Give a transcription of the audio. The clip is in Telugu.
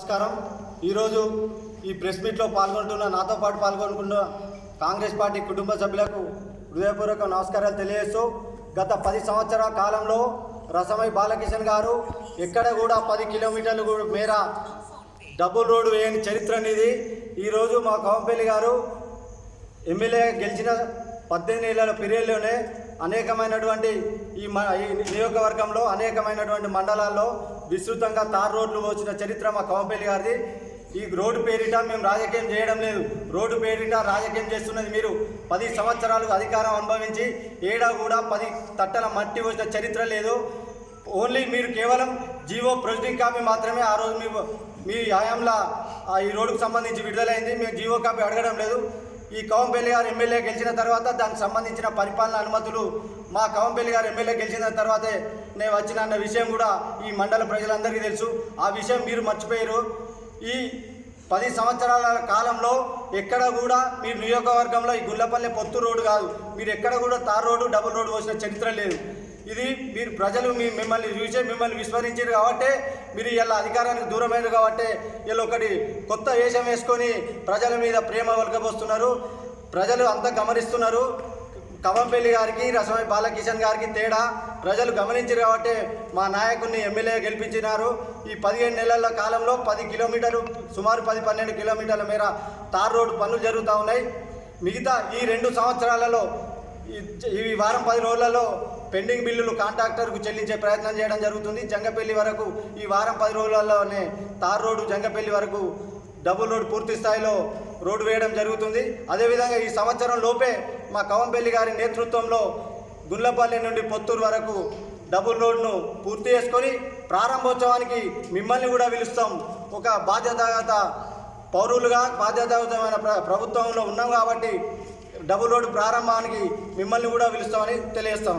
నమస్కారం. ఈరోజు ఈ ప్రెస్ మీట్లో పాల్గొంటున్న నాతో పాటు పాల్గొనుకున్న కాంగ్రెస్ పార్టీ కుటుంబ సభ్యులకు హృదయపూర్వక నమస్కారాలు తెలియజేస్తూ గత పది సంవత్సరాల కాలంలో రసమై బాలకిషన్ గారు ఎక్కడ కూడా పది కిలోమీటర్లు కూడా మేర డబుల్ రోడ్డు వేయని చరిత్ర అనేది ఈరోజు మా కవంపల్లి గారు ఎమ్మెల్యే గెలిచిన పద్దెనిమిది నెలల పీరియడ్లోనే అనేకమైనటువంటి ఈ మ ఈ నియోజకవర్గంలో అనేకమైనటువంటి మండలాల్లో విస్తృతంగా తార్ రోడ్లు వచ్చిన చరిత్ర మా కవంపల్లి గారిది. ఈ రోడ్డు పేరిట మేము రాజకీయం చేయడం లేదు. రోడ్డు పేరిట రాజకీయం చేస్తున్నది మీరు. పది సంవత్సరాలు అధికారం అనుభవించి ఏడా కూడా పది తట్టల మట్టి వచ్చిన చరిత్ర లేదు. ఓన్లీ మీరు కేవలం జీవో ప్రొసీడింగ్ కాపీ మాత్రమే ఆ రోజు మీ మీ హయాంలో ఈ రోడ్డుకు సంబంధించి విడుదలైంది. మేము జీవో కాపీ అడగడం లేదు. ఈ కవంపల్లి గారు ఎమ్మెల్యే గెలిచిన తర్వాత దానికి సంబంధించిన పరిపాలన అనుమతులు మా కవంపల్లి గారు ఎమ్మెల్యే గెలిచిన తర్వాతే నేను వచ్చిన అన్న విషయం కూడా ఈ మండల ప్రజలందరికీ తెలుసు. ఆ విషయం మీరు మర్చిపోయారు. ఈ పది సంవత్సరాల కాలంలో ఎక్కడ కూడా మీరు నియోజకవర్గంలో ఈ గుల్లపల్లె పొత్తు రోడ్డు కాదు. మీరు ఎక్కడ కూడా తార్ రోడ్డు డబుల్ రోడ్డు వచ్చిన చరిత్ర లేదు. ఇది మీరు ప్రజలు మీ మిమ్మల్ని చూసే మిమ్మల్ని విస్మరించారు కాబట్టి మీరు ఇలా అధికారానికి దూరమైనరు కాబట్టి వీళ్ళు ఒకటి కొత్త వేషం వేసుకొని ప్రజల మీద ప్రేమ వలకబోస్తున్నారు. ప్రజలు అంతా గమనిస్తున్నారు. కవంపల్లి గారికి రసమై బాలకిషన్ గారికి తేడా ప్రజలు గమనించారు కాబట్టి మా నాయకుడిని ఎమ్మెల్యే గెలిపించినారు. ఈ పదిహేను నెలల కాలంలో పది కిలోమీటర్లు సుమారు పది పన్నెండు కిలోమీటర్ల మేర తార్ రోడ్డు పనులు జరుగుతూ ఉన్నాయి. మిగతా ఈ రెండు సంవత్సరాలలో ఈ వారం పది రోజులలో పెండింగ్ బిల్లులు కాంట్రాక్టర్కు చెల్లించే ప్రయత్నం చేయడం జరుగుతుంది. జంగపల్లి వరకు ఈ వారం పది రోజులలోనే తార్ రోడ్డు జంగపల్లి వరకు డబుల్ రోడ్ పూర్తి స్థాయిలో రోడ్డు వేయడం జరుగుతుంది. అదేవిధంగా ఈ సంవత్సరం లోపే మా కవంపల్లి గారి నేతృత్వంలో గుల్లపల్లి నుండి పొత్తూరు వరకు డబుల్ రోడ్ను పూర్తి చేసుకొని ప్రారంభోత్సవానికి మిమ్మల్ని కూడా పిలుస్తాం. ఒక బాధ్యతగత పౌరులుగా బాధ్యతాయుతమైన ప్ర ప్రభుత్వంలో ఉన్నాం కాబట్టి డబుల్ రోడ్డు ప్రారంభానికి మిమ్మల్ని కూడా పిలుస్తామని తెలియజేస్తాం.